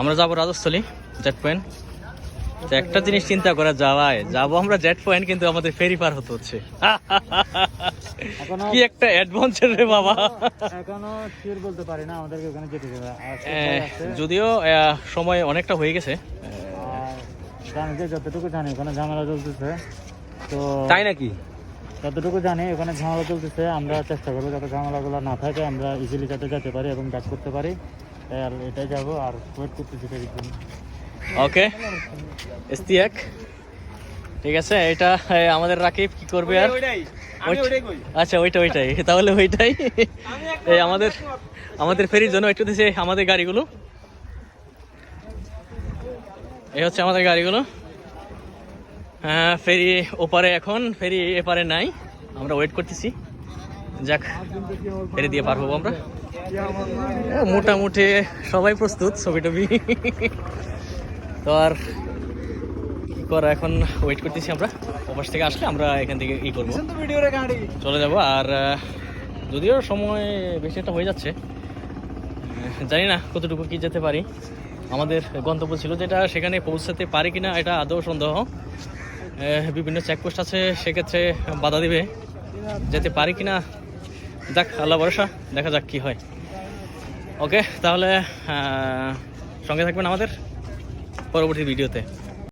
আমরা যাব Rajasthali jet point তো একটা জিনিস চিন্তা করা যাওয়ায় যাব আমরা জেট পয়েন্ট কিন্তু আমাদের ফেরি পার হতে হচ্ছে। এখনও কি একটা অ্যাডভেঞ্চার রে বাবা। এখনও শিওর বলতে পারি না আমাদেরকে ওখানে যেতে আছে? যদিও সময় অনেকটা হয়ে গেছে। জানি যে যতটুকু জানি ওখানে ঝামেলা চলতেছে। তো তাই নাকি? যতটুকু জানি ওখানে ঝামেলা চলতেছে। আমরা চেষ্টা করব যাতে ঝামেলাগুলো না থাকে আমরা ইজিলি যাতে যেতে পারি এবং ব্যাক করতে পারি। আর এটাই যাব আর ওয়েট করতেছি ফেরির জন্য। ওকে ইস্তিয়াক ঠিক আছে এটা আমাদের রাকিব কি করবে আর? আচ্ছা ওইটা ওইটাই তাহলে ওইটাই। এই আমাদের আমাদের ফেরির জন্য একটু দিছে আমাদের গাড়িগুলো। এই হচ্ছে আমাদের গাড়িগুলো। হ্যাঁ ফেরি ওপারে এখন ফেরি এপারে নাই আমরা ওয়েট করতেছি। যাক ফেরি দিয়ে পার হব আমরা। মোটামুটি সবাই প্রস্তুত ছবি টবি তো আর কি করা এখন ওয়েট করতেছি আমরা। ওপাশ থেকে আসলে আমরা এখান থেকে ই করব। চলে যাব আর যদিও সময় বেশি একটা হয়ে যাচ্ছে জানি না কতটুকু কি যেতে পারি। আমাদের গন্তব্য ছিল যেটা সেখানে পৌঁছাতে পারি কিনা এটা আদৌ সন্দেহ। বিভিন্ন চেকপোস্ট আছে সেক্ষেত্রে বাধা দিবে। যেতে পারি কিনা যাক আল্লাহ ভরসা দেখা যাক কি হয়। ওকে তাহলে সঙ্গে থাকবেন আমাদের পরবর্তী ভিডিওতে।